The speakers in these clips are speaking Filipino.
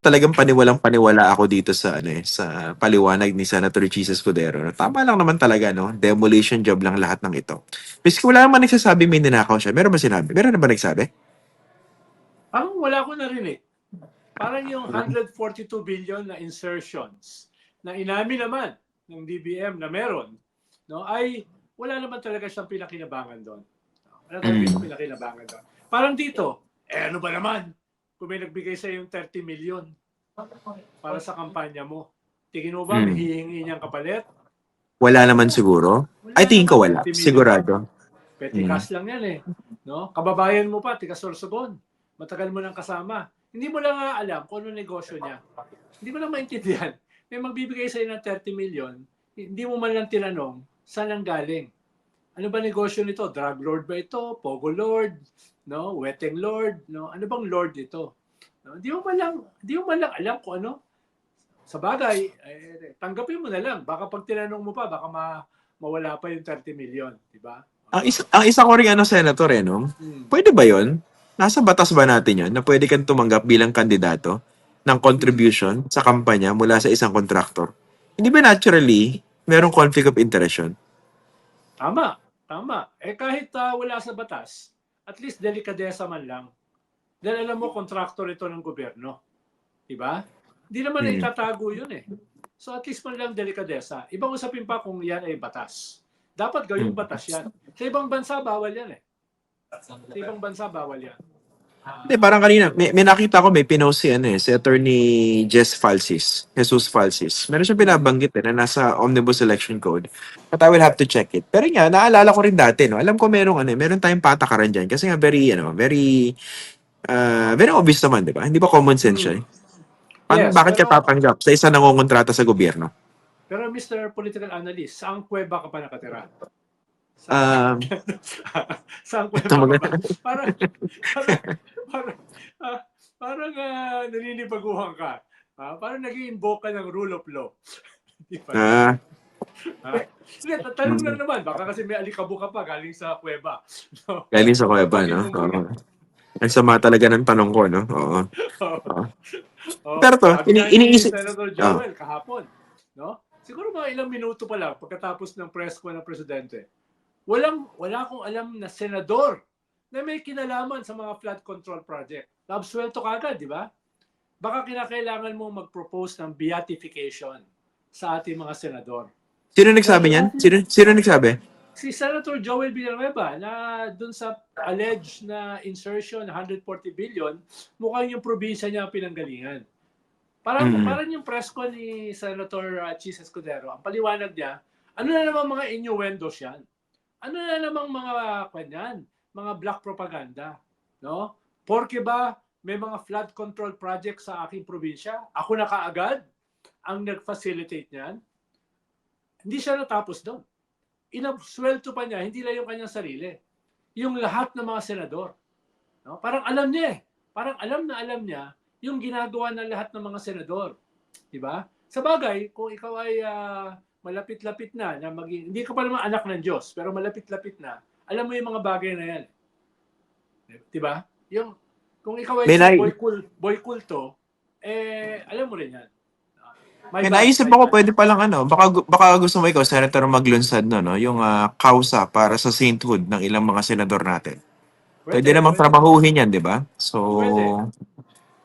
talagang paniwalang paniwala ako dito sa ano eh, sa paliwanag ni Senator Chis Escudero. No? Tama lang naman talaga, no? Demolition job lang lahat ng ito. Miski wala naman nagsasabi may ninakaw siya. Meron ba sinabi? Meron na ba nagsabi? Parang wala ko narinig. Parang yung 142 billion na insertions na inamin naman ng DBM na meron, no, ay wala naman talaga siyang pinakinabangan doon. Wala talaga Mm. siyang pinakinabangan doon. Parang dito, eh ano ba naman? Kung may nagbigay sa yung 30 million para sa kampanya mo, tingin mo ba Mm. hihingi niyang kapalit? Wala naman siguro. Wala I think ko wala. 30 million. Sigurado. Petikas lang yan eh. No? Kababayan mo pa, tiga Sorsogon. Matagal mo nang kasama. Hindi mo lang alam kung ano negosyo niya. Hindi mo lang maintindihan. May magbibigay sa'yo ng 30 million, hindi mo man lang tinanong, saan ang galing? Ano ba negosyo nito? Drug lord ba ito? Pogo lord? No? Weteng lord? No? Ano bang lord ito? No? Hindi mo man lang, hindi mo man lang alam kung ano. Sa bagay, eh, tanggapin mo na lang. Baka pag tinanong mo pa, baka ma, mawala pa yung 30 million. Di ba? Ang isa, ang isa ko rin ano, Senator, eh, no? Hmm. Pwede ba yon? Nasa batas ba natin yon na pwede kang tumanggap bilang kandidato ng contribution sa kampanya mula sa isang kontraktor? Hindi ba naturally merong conflict of interest yun? Tama, tama. Eh kahit ah, wala sa batas, at least delikadesa man lang. Dahil alam mo, kontraktor ito ng gobyerno. Diba? Hindi naman na Hmm. itatago yun eh. So at least man lang delikadesa. Ibang usapin pa kung yan ay batas. Dapat gawing Hmm. batas yan. Sa ibang bansa, bawal yan eh. Sa ibang bansa, bawal yan. Hindi, parang kanina, may, may nakita ko, may pinost si, ano eh, si attorney Jess Falsis, Jesus Falsis. Meron siyang binabanggit eh, na nasa Omnibus Election Code. But I will have to check it. Pero nga, naalala ko rin dati, no? Alam ko merong, ano eh, meron tayong patakaran dyan. Kasi nga, very, ano, very, uh, very obvious naman, di ba? Hindi ba common sense siya eh? Paano, Yes, bakit ka pero- tatanggap sa isa nangongontrata sa gobyerno? Pero Mr. Political Analyst, saan kuweba ka pa nakatira? Um, saan kuweba ka pa? Parang, parang, parang, parang ah, naninibaguhan ka. Ah, parang nag-i-invoke ka ng rule of law. Di ba? ah, Ah. Hindi, tatanong lang naman. Baka kasi may alikabo ka pa galing sa kuweba. No? galing sa kuweba, no? Oo. Ang sama talaga ng tanong ko, no? Oo. Oh, Pero to, ini- iniisip- Senator Joel kahapon, no? Siguro mga ilang minuto pa lang pagkatapos ng press ko ng presidente. Walang wala akong alam na senador na may kinalaman sa mga flood control project. Absuelto kagad, di ba? Baka kinakailangan mo mag-propose ng beatification sa ating mga senador. Sino nagsabi niyan? Sino, sino nagsabi? si Senator Joel Villanueva na dun sa alleged na insertion na 140 billion, mukhang yung probinsya niya ang pinanggalingan. Parang, Mm. parang yung press ko ni Senator uh, Chis Escudero, ang paliwanag niya, ano na namang mga innuendos yan? Ano na namang mga kanyan? Mga black propaganda? No? Porke ba may mga flood control project sa aking probinsya? Ako na kaagad ang nag-facilitate niyan? Hindi siya natapos doon inabsuelto pa niya, hindi lang yung kanyang sarili. Yung lahat ng mga senador. No? Parang alam niya eh. Parang alam na alam niya yung ginagawa ng lahat ng mga senador. Di ba? Sa bagay, kung ikaw ay ah, malapit-lapit na, na maging, hindi ka pa naman anak ng Diyos, pero malapit-lapit na, alam mo yung mga bagay na yan. Di ba? Yung, kung ikaw ay May boy, cool, boy culto, eh, alam mo rin yan. May bad, naisip ako, pwede palang ano, baka, baka gusto mo ikaw, Senator, maglunsad no, no, yung ah, kausa para sa sainthood ng ilang mga senador natin. Pwede, namang pwede. trabahuhin yan, di ba? So, Pwede.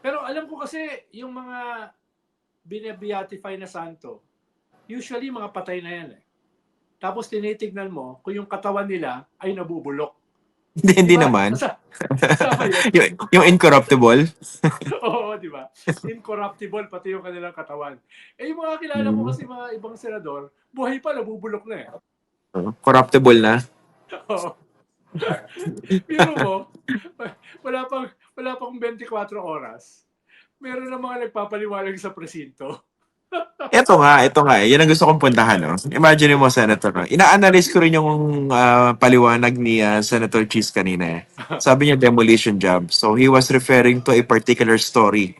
Pero alam ko kasi yung mga binabeatify na santo, usually mga patay na yan eh. Tapos tinitignan mo kung yung katawan nila ay nabubulok. hindi, hindi Di ba? naman. Sa, yung, yung incorruptible. Oo, di ba? Incorruptible pati yung kanilang katawan. Eh yung mga kilala ko Mm. kasi mga ibang senador, buhay pa, nabubulok na eh. Oh, corruptible na. Oo. Pero mo, wala pang wala pang 24 oras. Meron na mga nagpapaliwanag sa presinto. Ito nga, ito nga. eh. Yan ang gusto kong puntahan. No? Imagine mo, Senator. No? Ina-analyze ko rin yung ah, paliwanag ni ah, Senator Cheese kanina. Eh. Sabi niya demolition job. So he was referring to a particular story.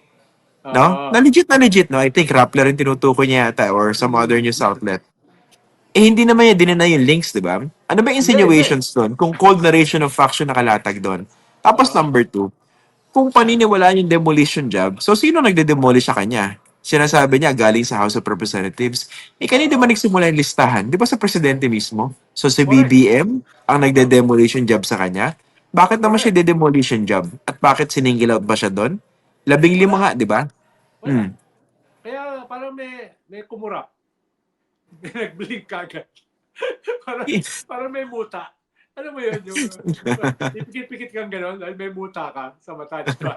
No? Oo. Na legit na legit, no? I think Rappler yung tinutukoy niya yata or some other news outlet. Eh, hindi naman niya dinena yung links, di ba? Ano ba yung insinuations doon? Kung cold narration of faction nakalatag doon. Tapos number two, kung paniniwalaan yung demolition job, so sino nagde-demolish sa kanya? Sinasabi niya galing sa House of Representatives. Eh, kanina ba nagsimula yung listahan? Di ba sa presidente mismo? So, si. BBM ang nagde-demolition job sa kanya? Bakit naman siya de-demolition job? At bakit siningil out ba siya doon? Labing lima nga, di ba? Hmm. Kaya parang may, may kumurap. May nag-blink kagad. parang, parang may muta. Ano mo yun? Yung, ipikit-pikit kang gano'n dahil may muta ka sa mata. di ba?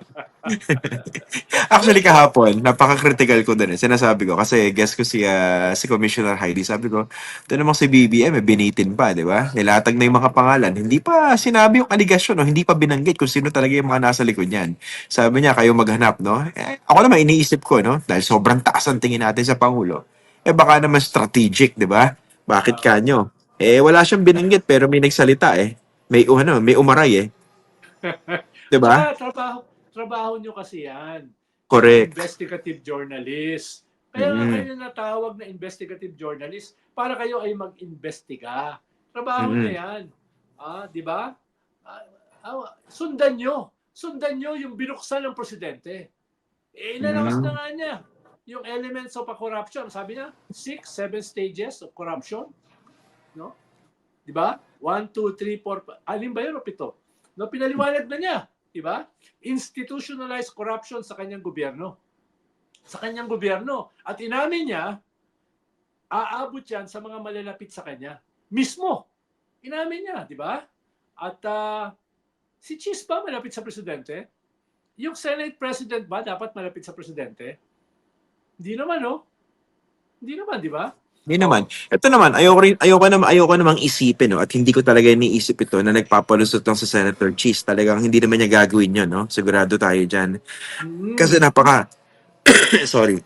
Actually, kahapon, napaka-critical ko dun eh. Sinasabi ko, kasi guess ko si, ah, si Commissioner Heidi, sabi ko, ito namang si BBM, eh, binitin pa, di ba? Nilatag na yung mga pangalan. Hindi pa sinabi yung aligasyon, no? hindi pa binanggit kung sino talaga yung mga nasa likod niyan. Sabi niya, kayo maghanap, no? Eh, ako naman, iniisip ko, no? Dahil sobrang taas ang tingin natin sa Pangulo. Eh, baka naman strategic, di ba? Bakit kanyo? Eh, wala siyang binanggit, pero may nagsalita, eh. May, uh, ano, may umaray, eh. Di ba? Saka trabaho, trabaho nyo kasi yan. Correct. Investigative journalist. Kaya Mm. kayo natawag na investigative journalist para kayo ay mag-investiga. Trabaho Mm. nyo yan. Ah, di ba? Ah, ah, sundan nyo. Sundan nyo yung binuksan ng presidente. Eh, inalakas Mm. na nga niya yung elements of a corruption. Sabi niya, six, seven stages of corruption. No? Di ba? One, two, three, four, pa- alin ba yun o pito? No, pinaliwanag na niya. Di ba? Institutionalized corruption sa kanyang gobyerno. Sa kanyang gobyerno. At inamin niya, aabot yan sa mga malalapit sa kanya. Mismo. Inamin niya, di ba? At ah, si Cheese ba malapit sa presidente? Yung Senate President ba dapat malapit sa presidente? Hindi naman, no? Hindi naman, di ba? Hindi naman. Ito naman, ayoko rin, ayoko naman, ayoko namang isipin, no? At hindi ko talaga iniisip ito na nagpapalusot lang sa Senator Cheese. Talagang hindi naman niya gagawin yun, no? Sigurado tayo dyan. Mm. Kasi napaka, sorry,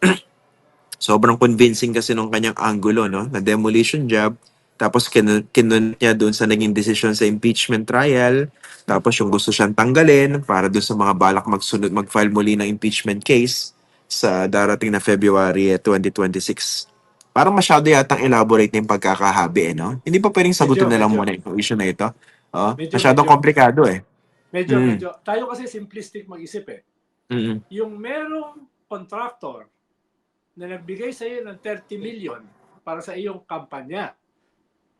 sobrang convincing kasi nung kanyang angulo, no? Na demolition job, tapos kin kinunot niya doon sa naging decision sa impeachment trial, tapos yung gusto siyang tanggalin para doon sa mga balak magsunod, mag-file muli ng impeachment case sa darating na February eh, 2026. Parang masyado yatang elaborate na yung pagkakahabi, eh, no? Hindi pa pwedeng sagutin Medyo, na lang medyo. muna yung issue na ito. Oh, Medyo, masyadong medyo. komplikado, eh. Medyo, Mm. medyo. Tayo kasi simplistic mag-isip eh. Mm-mm. Yung merong contractor na nagbigay sa iyo ng 30 million para sa iyong kampanya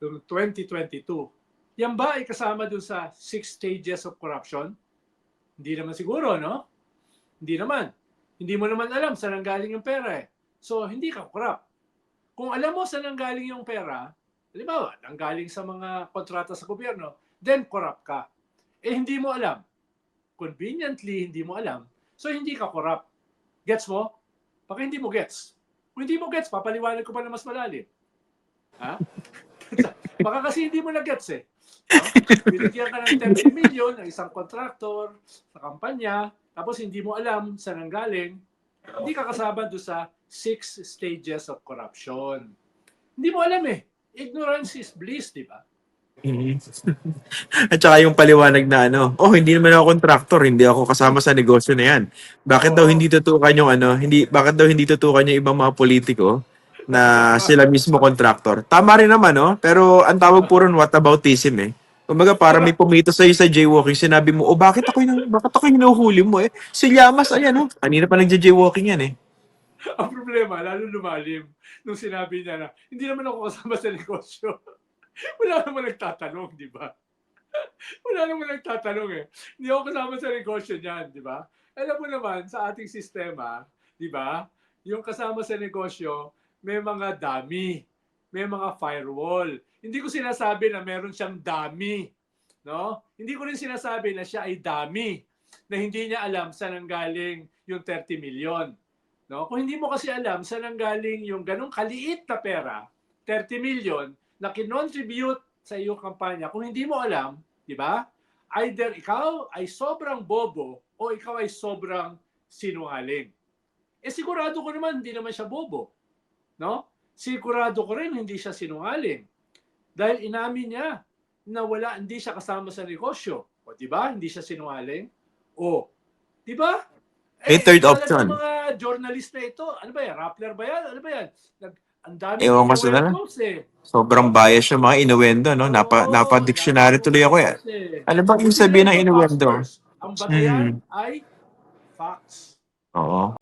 noong 2022, yan ba ay kasama dun sa six stages of corruption? Hindi naman siguro, no? Hindi naman. Hindi mo naman alam saan ang galing yung pera eh. So, hindi ka corrupt. Kung alam mo saan ang galing yung pera, halimbawa, ang galing sa mga kontrata sa gobyerno, then corrupt ka. Eh, hindi mo alam. Conveniently, hindi mo alam. So, hindi ka corrupt. Gets mo? Baka hindi mo gets. Kung hindi mo gets, papaliwanag ko pa na mas malalim. Ha? Baka kasi hindi mo na gets eh. No? Binigyan ka ng 30 million ng isang contractor sa kampanya, tapos hindi mo alam saan ang galing, hindi ka kasama doon sa six stages of corruption. Hindi mo alam eh. Ignorance is bliss, di ba? Mhm. At saka yung paliwanag na ano, oh, hindi naman ako contractor, hindi ako kasama sa negosyo na yan. Bakit daw Oo. hindi tutukan yung ano, hindi, bakit daw hindi tutukan yung ibang mga politiko na sila mismo contractor? Tama rin naman, no? Pero ang tawag po ron, whataboutism eh. Kumbaga, para may pumito sa'yo sa jaywalking, sinabi mo, oh, bakit ako yung, bakit ako yung hinuhuli mo eh? Si Llamas, ayan, oh. Kanina pa nagja-jaywalking yan eh. Ang problema, lalo lumalim nung sinabi niya na, hindi naman ako kasama sa negosyo. Wala naman nagtatanong, di ba? Wala naman nagtatanong eh. Hindi ako kasama sa negosyo niyan, di ba? Alam mo naman, sa ating sistema, di ba, yung kasama sa negosyo, may mga dummy, may mga firewall. Hindi ko sinasabi na meron siyang dummy, no? Hindi ko rin sinasabi na siya ay dummy, na hindi niya alam saan ang galing yung 30 million. No? Kung hindi mo kasi alam saan ang galing yung ganong kaliit na pera, 30 million, na kinontribute sa iyong kampanya, kung hindi mo alam, di ba? Either ikaw ay sobrang bobo o ikaw ay sobrang sinungaling. Eh sigurado ko naman hindi naman siya bobo. No? Sigurado ko rin hindi siya sinungaling. Dahil inamin niya na wala, hindi siya kasama sa negosyo. O di ba? Hindi siya sinungaling. O, di ba? May third option. mga journalist na ito, ano ba yan? Rappler ba yan? Ano ba yan? Nag, ang dami Ewan ko sila. eh. Sobrang bias yung mga inuendo, no? Napa, Oo, napa-dictionary tuloy ako eh. eh. Ano ba yung sabihin ng imposters. Ang batayan Hmm. ay Oo.